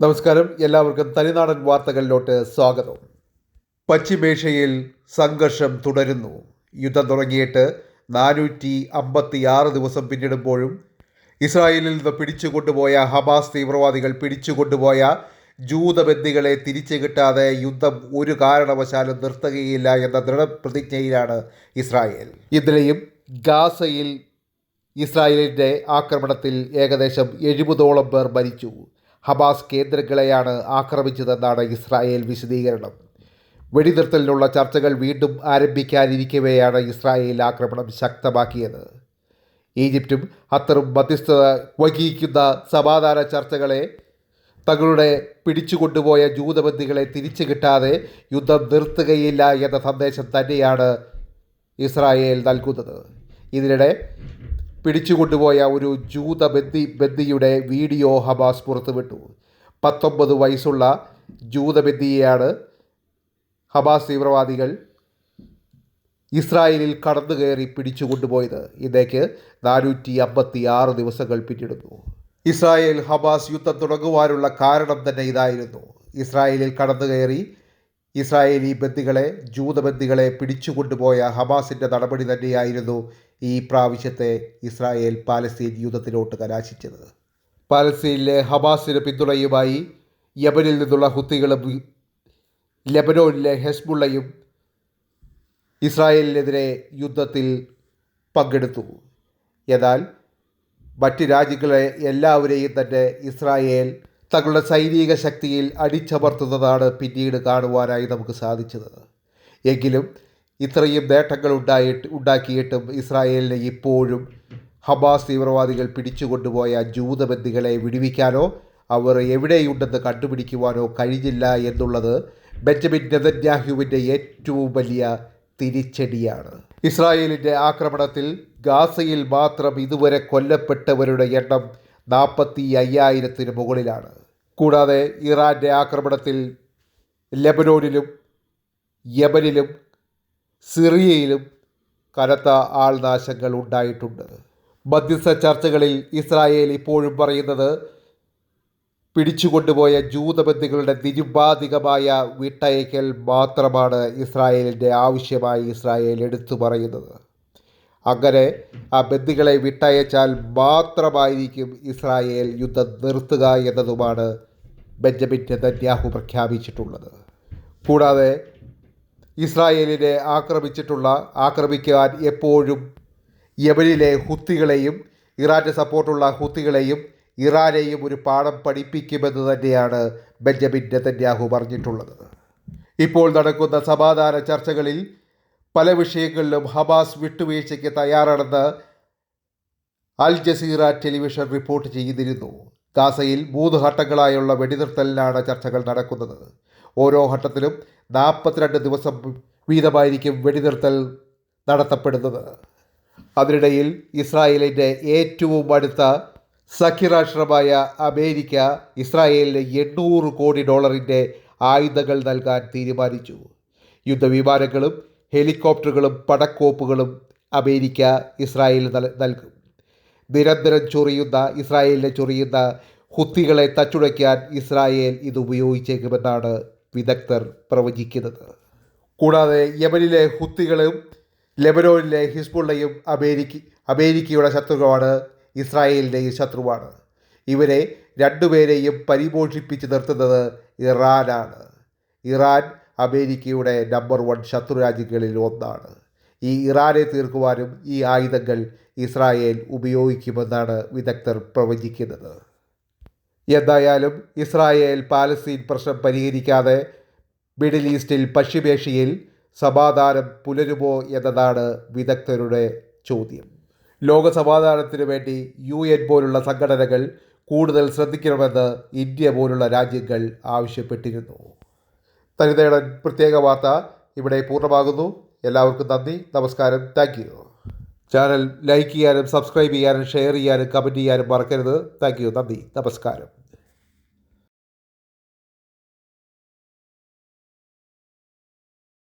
നമസ്കാരം. എല്ലാവർക്കും തനിനാടൻ വാർത്തകളിലോട്ട് സ്വാഗതം. പശ്ചിമേഷ്യയിൽ സംഘർഷം തുടരുന്നു. യുദ്ധം തുടങ്ങിയിട്ട് നാനൂറ്റി അമ്പത്തി ആറ് ദിവസം പിന്നിടുമ്പോഴും ഇസ്രായേലിൽ നിന്ന് പിടിച്ചുകൊണ്ടുപോയ ഹമാസ് തീവ്രവാദികൾ പിടിച്ചുകൊണ്ടുപോയ ജൂതബന്ദികളെ തിരിച്ചു കിട്ടാതെ യുദ്ധം ഒരു കാരണവശാലും നിർത്തുകയില്ല എന്ന ദൃഢപ്രതിജ്ഞയിലാണ് ഇസ്രായേൽ. ഇതിലെയും ഗാസയിൽ ഇസ്രായേലിന്റെ ആക്രമണത്തിൽ ഏകദേശം എഴുപതോളം പേർ മരിച്ചു. ഹമാസ് കേന്ദ്രങ്ങളെയാണ് ആക്രമിച്ചതെന്നാണ് ഇസ്രായേൽ വിശദീകരണം. വെടിനിർത്തലിനുള്ള ചർച്ചകൾ വീണ്ടും ആരംഭിക്കാനിരിക്കവെയാണ് ഇസ്രായേൽ ആക്രമണം ശക്തമാക്കിയത്. ഈജിപ്തും ഖത്തറും മധ്യസ്ഥത വഹിക്കുന്ന സമാധാന ചർച്ചകളെ തങ്ങളുടെ പിടിച്ചുകൊണ്ടുപോയ ജൂതബന്ദികളെ തിരിച്ചു കിട്ടാതെ യുദ്ധം നിർത്തുകയില്ല എന്ന സന്ദേശം തന്നെയാണ് ഇസ്രായേൽ നൽകുന്നത്. ഇതിനിടെ പിടിച്ചുകൊണ്ടുപോയ ഒരു ജൂത ബന്ദി ബന്ദിയുടെ വീഡിയോ ഹബാസ് പുറത്തുവിട്ടു. പത്തൊമ്പത് വയസ്സുള്ള ജൂതബന്ദിയെയാണ് ഹബാസ് തീവ്രവാദികൾ ഇസ്രായേലിൽ കടന്നു കയറി പിടിച്ചുകൊണ്ടുപോയത്. ഇതേക്ക് നാനൂറ്റി അമ്പത്തി ആറ് ദിവസങ്ങൾ പിന്നിടുന്നു. ഇസ്രായേൽ ഹമാസ് യുദ്ധം തുടങ്ങുവാനുള്ള കാരണം തന്നെ ഇതായിരുന്നു. ഇസ്രായേലിൽ കടന്നു കയറി ഇസ്രായേലി ബന്ദികളെ ജൂതബന്ദികളെ പിടിച്ചുകൊണ്ടുപോയ ഹമാസിന്റെ നടപടി തന്നെയായിരുന്നു ഈ പ്രാവശ്യത്തെ ഇസ്രായേൽ പാലസ്തീൻ യുദ്ധത്തിലോട്ട് കലാശിച്ചത്. പാലസ്തീനിലെ ഹമാസിന് പിന്തുണയുമായി യമനിൽ നിന്നുള്ള ഹുത്തികളും ലെബനോണിലെ ഹെസ്ബുള്ളയും ഇസ്രായേലിനെതിരെ യുദ്ധത്തിൽ പങ്കെടുത്തു. എന്നാൽ മറ്റ് രാജ്യങ്ങളെ എല്ലാവരെയും തന്നെ ഇസ്രായേൽ തങ്ങളുടെ സൈനിക ശക്തിയിൽ അടിച്ചമർത്തുന്നതാണ് പിന്നീട് കാണുവാനായി നമുക്ക് സാധിച്ചത്. എങ്കിലും ഇത്രയും നേട്ടങ്ങൾ ഉണ്ടായിട്ട് ഉണ്ടാക്കിയിട്ടും ഇസ്രായേലിനെ ഇപ്പോഴും ഹമാസ് തീവ്രവാദികൾ പിടിച്ചുകൊണ്ടുപോയ ജൂതബന്ദികളെ വിടുവിക്കാനോ അവർ എവിടെയുണ്ടെന്ന് കണ്ടുപിടിക്കുവാനോ കഴിഞ്ഞില്ല എന്നുള്ളത് ബെഞ്ചമിൻ നെതന്യാഹുവിന്റെ ഏറ്റവും വലിയ തിരിച്ചടിയാണ്. ഇസ്രായേലിന്റെ ആക്രമണത്തിൽ ഗാസയിൽ മാത്രം ഇതുവരെ കൊല്ലപ്പെട്ടവരുടെ എണ്ണം നാൽപ്പത്തി അയ്യായിരത്തിന് മുകളിലാണ്. കൂടാതെ ഇറാന്റെ ആക്രമണത്തിൽ ലെബനോനിലും യമനിലും സിറിയയിലും കനത്ത ആൾനാശങ്ങൾ ഉണ്ടായിട്ടുണ്ട്. മധ്യസ്ഥ ചർച്ചകളിൽ ഇസ്രായേൽ ഇപ്പോഴും പറയുന്നത് പിടിച്ചുകൊണ്ടുപോയ ജൂതബന്ധികളുടെ നിരുപാധികമായ വിട്ടയക്കൽ മാത്രമാണ് ഇസ്രായേലിന്റെ ആവശ്യമായി ഇസ്രായേൽ എടുത്തു പറയുന്നത്. അങ്ങനെ ആ ബന്ദികളെ വിട്ടയച്ചാൽ മാത്രമായിരിക്കും ഇസ്രായേൽ യുദ്ധം നിർത്തുക എന്നതുമാണ് ബെഞ്ചമിൻ നെതന്യാഹു പ്രഖ്യാപിച്ചിട്ടുള്ളത്. കൂടാതെ ഇസ്രായേലിനെ ആക്രമിച്ചിട്ടുള്ള ആക്രമിക്കാൻ എപ്പോഴും യമനിലെ ഹുത്തികളെയും ഇറാന്റെ സപ്പോർട്ടുള്ള ഹുത്തികളെയും ഇറാനെയും ഒരു പാഠം പഠിപ്പിക്കുമെന്ന് തന്നെയാണ് ബെഞ്ചമിൻ നെതന്യാഹു പറഞ്ഞിട്ടുള്ളത്. ഇപ്പോൾ നടക്കുന്ന സമാധാന ചർച്ചകളിൽ പല വിഷയങ്ങളിലും ഹമാസ് വിട്ടുവീഴ്ചയ്ക്ക് തയ്യാറാണെന്ന് അൽ ജസീറ ടെലിവിഷൻ റിപ്പോർട്ട് ചെയ്തിരുന്നു. ഗാസയിൽ മൂന്ന് ഘട്ടങ്ങളായുള്ള വെടിനിർത്തലിലാണ് ചർച്ചകൾ നടക്കുന്നത്. ഓരോ ഘട്ടത്തിലും നാൽപ്പത്തിരണ്ട് ദിവസം വീതമായിരിക്കും വെടിനിർത്തൽ നടത്തപ്പെടുന്നത്. അതിനിടയിൽ ഇസ്രായേലിന്റെ ഏറ്റവും അടുത്ത സഖ്യരാഷ്ട്രമായ അമേരിക്ക ഇസ്രായേലിന് എണ്ണൂറ് കോടി ഡോളറിന്റെ ആയുധങ്ങൾ നൽകാൻ തീരുമാനിച്ചു. യുദ്ധവിമാനങ്ങളും ഹെലികോപ്റ്ററുകളും പടക്കോപ്പുകളും അമേരിക്ക ഇസ്രായേലിന് നൽകും നിരന്തരം ചൊറിയുന്ന ഇസ്രായേലിനെ ചൊറിയുന്ന ഹുത്തികളെ തച്ചുടയ്ക്കാൻ ഇസ്രായേൽ ഇത് ഉപയോഗിച്ചേക്കുമെന്നാണ് വിദഗ്ധർ പ്രവചിക്കുന്നത്. കൂടാതെ യമനിലെ ഹുത്തികളും ലെബനോനിലെ ഹിസ്ബുള്ളയും അമേരിക്ക അമേരിക്കയുടെ ശത്രുവാണ് ഇസ്രായേലിന്റെയും ശത്രുവാണ്. ഇവരെ രണ്ടുപേരെയും പരിപോഷിപ്പിച്ച് നിർത്തുന്നത് ഇറാനാണ്. ഇറാൻ അമേരിക്കയുടെ നമ്പർ വൺ ശത്രുരാജ്യങ്ങളിൽ ഒന്നാണ്. ഈ ഇറാനെ തീർക്കുവാനും ഈ ആയുധങ്ങൾ ഇസ്രായേൽ ഉപയോഗിക്കുമെന്നാണ് വിദഗ്ധർ പ്രവചിക്കുന്നത്. എന്തായാലും ഇസ്രായേൽ പാലസ്തീൻ പ്രശ്നം പരിഹരിക്കാതെ മിഡിൽ ഈസ്റ്റിൽ പശ്ചിമേഷ്യയിൽ സമാധാനം പുലരുമോ എന്നതാണ് വിദഗ്ധരുടെ ചോദ്യം. ലോക സമാധാനത്തിനു വേണ്ടി യു എൻ പോലുള്ള സംഘടനകൾ കൂടുതൽ ശ്രദ്ധിക്കണമെന്ന് ഇന്ത്യ പോലുള്ള രാജ്യങ്ങൾ ആവശ്യപ്പെട്ടിരുന്നു. തനിതേടൻ പ്രത്യേക വാർത്ത ഇവിടെ പൂർണമാകുന്നു. എല്ലാവർക്കും നന്ദി. നമസ്കാരം. താങ്ക് യു ചാനൽ ലൈക്ക് ചെയ്യാനും സബ്സ്ക്രൈബ് ചെയ്യാനും ഷെയർ ചെയ്യാനും കമന്റ് ചെയ്യാനും മറക്കരുത്. താങ്ക് യു നന്ദി. നമസ്കാരം.